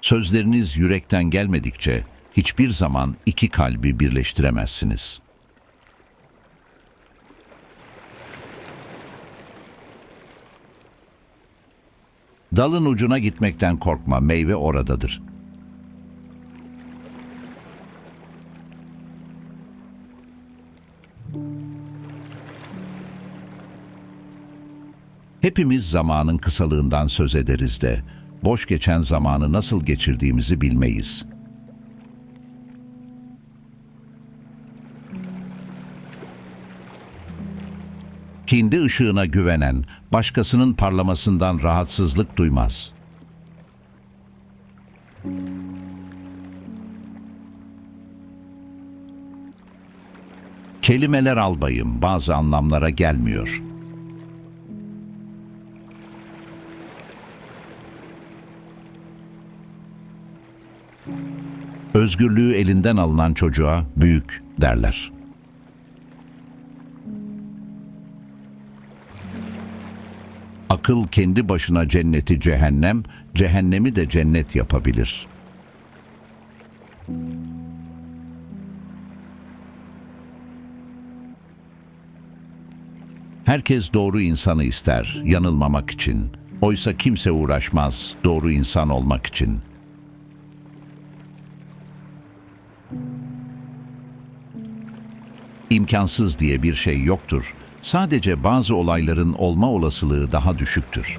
Sözleriniz yürekten gelmedikçe hiçbir zaman iki kalbi birleştiremezsiniz. Dalın ucuna gitmekten korkma, meyve oradadır. Hepimiz zamanın kısalığından söz ederiz de, boş geçen zamanı nasıl geçirdiğimizi bilmeyiz. Kendi ışığına güvenen, başkasının parlamasından rahatsızlık duymaz. Kelimeler albayım bazı anlamlara gelmiyor. Özgürlüğü elinden alınan çocuğa büyük derler. Akıl kendi başına cenneti cehennem, cehennemi de cennet yapabilir. Herkes doğru insanı ister, yanılmamak için. Oysa kimse uğraşmaz doğru insan olmak için.'' İmkansız diye bir şey yoktur. Sadece bazı olayların olma olasılığı daha düşüktür.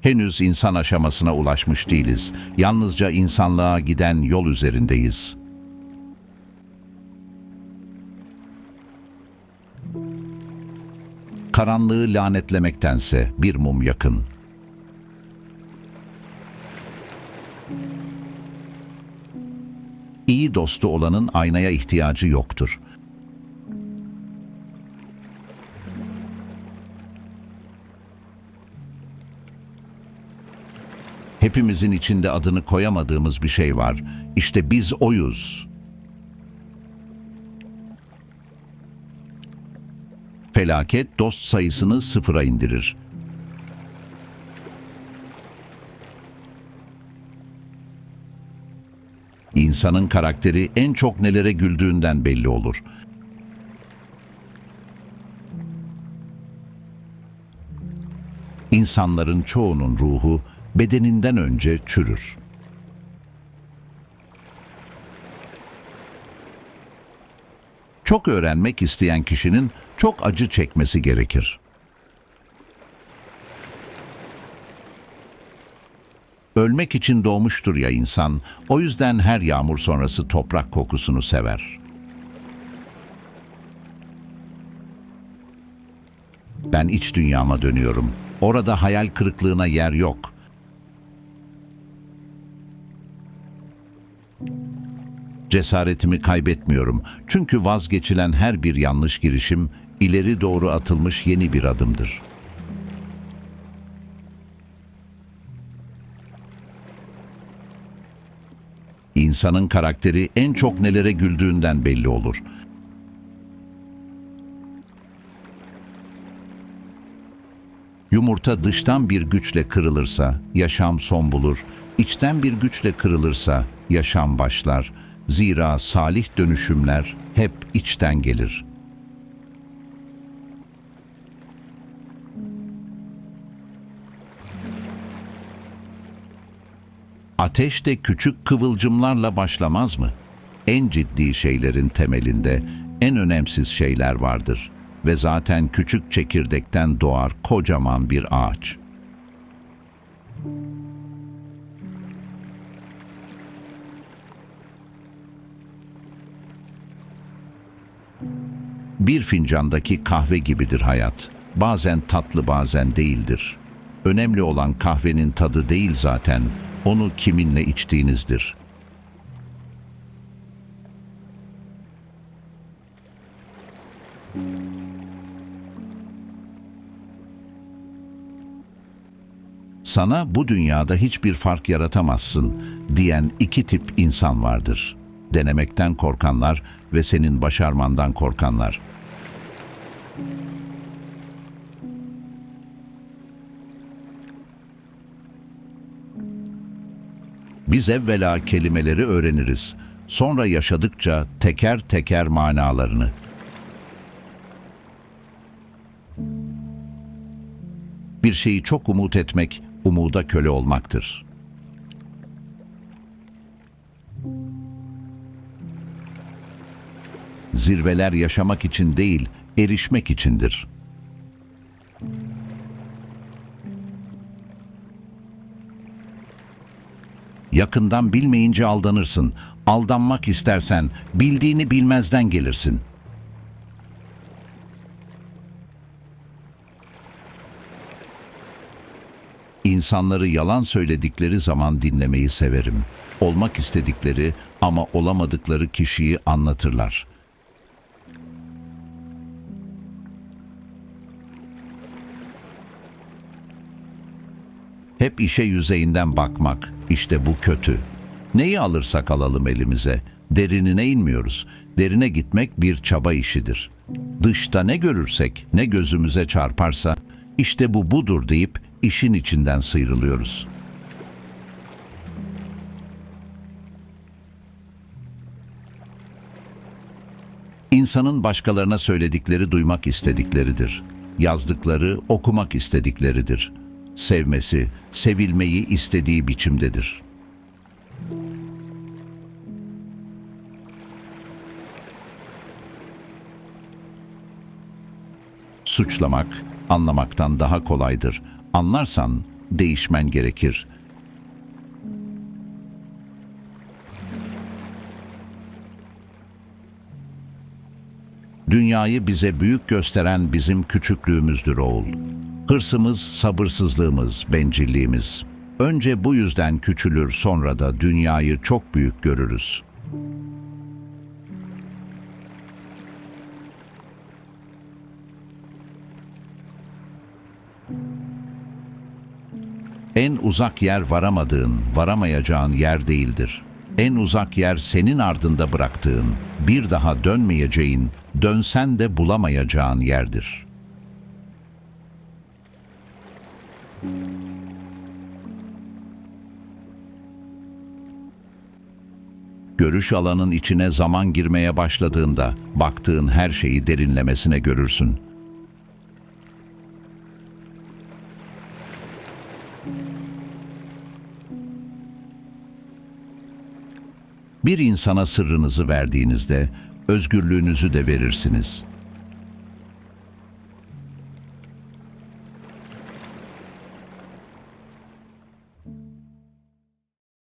Henüz insan aşamasına ulaşmış değiliz. Yalnızca insanlığa giden yol üzerindeyiz. Karanlığı lanetlemektense bir mum yakın. Dostu olanın aynaya ihtiyacı yoktur. Hepimizin içinde adını koyamadığımız bir şey var. İşte biz oyuz. Felaket dost sayısını sıfıra indirir. İnsanın karakteri en çok nelere güldüğünden belli olur. İnsanların çoğunun ruhu bedeninden önce çürür. Çok öğrenmek isteyen kişinin çok acı çekmesi gerekir. Ölmek için doğmuştur ya insan, o yüzden her yağmur sonrası toprak kokusunu sever. Ben iç dünyama dönüyorum. Orada hayal kırıklığına yer yok. Cesaretimi kaybetmiyorum. Çünkü vazgeçilen her bir yanlış girişim ileri doğru atılmış yeni bir adımdır.'' İnsanın karakteri en çok nelere güldüğünden belli olur. Yumurta dıştan bir güçle kırılırsa yaşam son bulur, içten bir güçle kırılırsa yaşam başlar. Zira salih dönüşümler hep içten gelir.'' Ateş de küçük kıvılcımlarla başlamaz mı? En ciddi şeylerin temelinde en önemsiz şeyler vardır ve zaten küçük çekirdekten doğar kocaman bir ağaç. Bir fincandaki kahve gibidir hayat. Bazen tatlı bazen değildir. Önemli olan kahvenin tadı değil zaten, onu kiminle içtiğinizdir. Sana bu dünyada hiçbir fark yaratamazsın diyen iki tip insan vardır. Denemekten korkanlar ve senin başarmandan korkanlar. Biz evvela kelimeleri öğreniriz. Sonra yaşadıkça teker teker manalarını. Bir şeyi çok umut etmek, umuda köle olmaktır. Zirveler yaşamak için değil, erişmek içindir. Yakından bilmeyince aldanırsın. Aldanmak istersen bildiğini bilmezden gelirsin. İnsanları yalan söyledikleri zaman dinlemeyi severim. Olmak istedikleri ama olamadıkları kişiyi anlatırlar. Hep işe yüzeyinden bakmak, işte bu kötü. Neyi alırsak alalım elimize, derinine inmiyoruz. Derine gitmek bir çaba işidir. Dışta ne görürsek, ne gözümüze çarparsa, işte bu budur deyip işin içinden sıyrılıyoruz. İnsanın başkalarına söyledikleri duymak istedikleridir. Yazdıkları okumak istedikleridir. Sevmesi, sevilmeyi istediği biçimdedir. Suçlamak, anlamaktan daha kolaydır. Anlarsan değişmen gerekir. Dünyayı bize büyük gösteren bizim küçüklüğümüzdür oğul. Hırsımız, sabırsızlığımız, bencilliğimiz. Önce bu yüzden küçülür sonra da dünyayı çok büyük görürüz. En uzak yer varamadığın, varamayacağın yer değildir. En uzak yer senin ardında bıraktığın, bir daha dönmeyeceğin, dönsen de bulamayacağın yerdir. Görüş alanın içine zaman girmeye başladığında baktığın her şeyi derinlemesine görürsün. Bir insana sırrınızı verdiğinizde özgürlüğünüzü de verirsiniz.